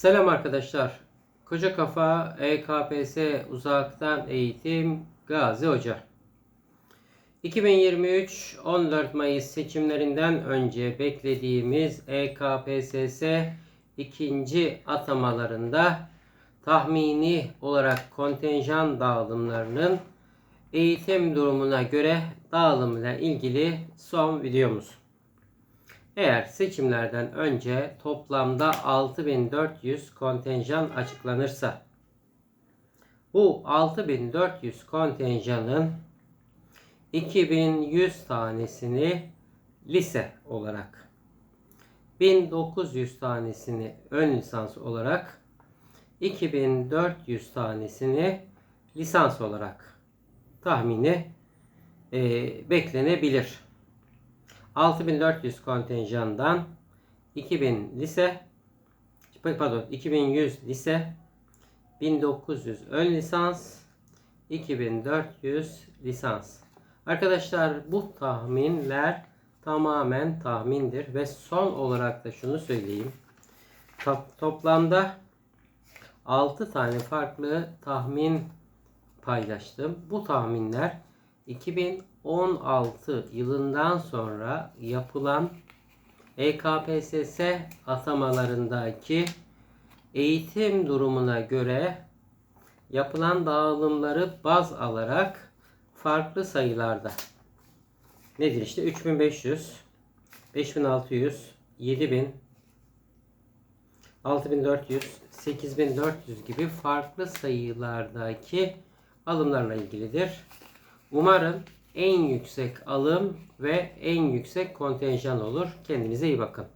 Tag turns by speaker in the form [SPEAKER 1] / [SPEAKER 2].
[SPEAKER 1] Selam arkadaşlar. Koca Kafa EKPS Uzaktan Eğitim Gazi Hoca. 2023 14 Mayıs seçimlerinden önce beklediğimiz EKPSS ikinci atamalarında tahmini olarak kontenjan dağılımlarının eğitim durumuna göre dağılımıyla ilgili son videomuz. Eğer seçimlerden önce toplamda 6400 kontenjan açıklanırsa bu 6400 kontenjanın 2100 tanesini lise olarak 1900 tanesini ön lisans olarak 2400 tanesini lisans olarak tahmini e, beklenebilir. 6400 kontenjandan 2000 lise pardon 2100 lise 1900 ön lisans 2400 lisans. Arkadaşlar bu tahminler tamamen tahmindir ve son olarak da şunu söyleyeyim. To- toplamda 6 tane farklı tahmin paylaştım. Bu tahminler 2016 yılından sonra yapılan EKPSS atamalarındaki eğitim durumuna göre yapılan dağılımları baz alarak farklı sayılarda nedir işte 3500 5600 7000 6400 8400 gibi farklı sayılardaki alımlarla ilgilidir. Umarım en yüksek alım ve en yüksek kontenjan olur. Kendinize iyi bakın.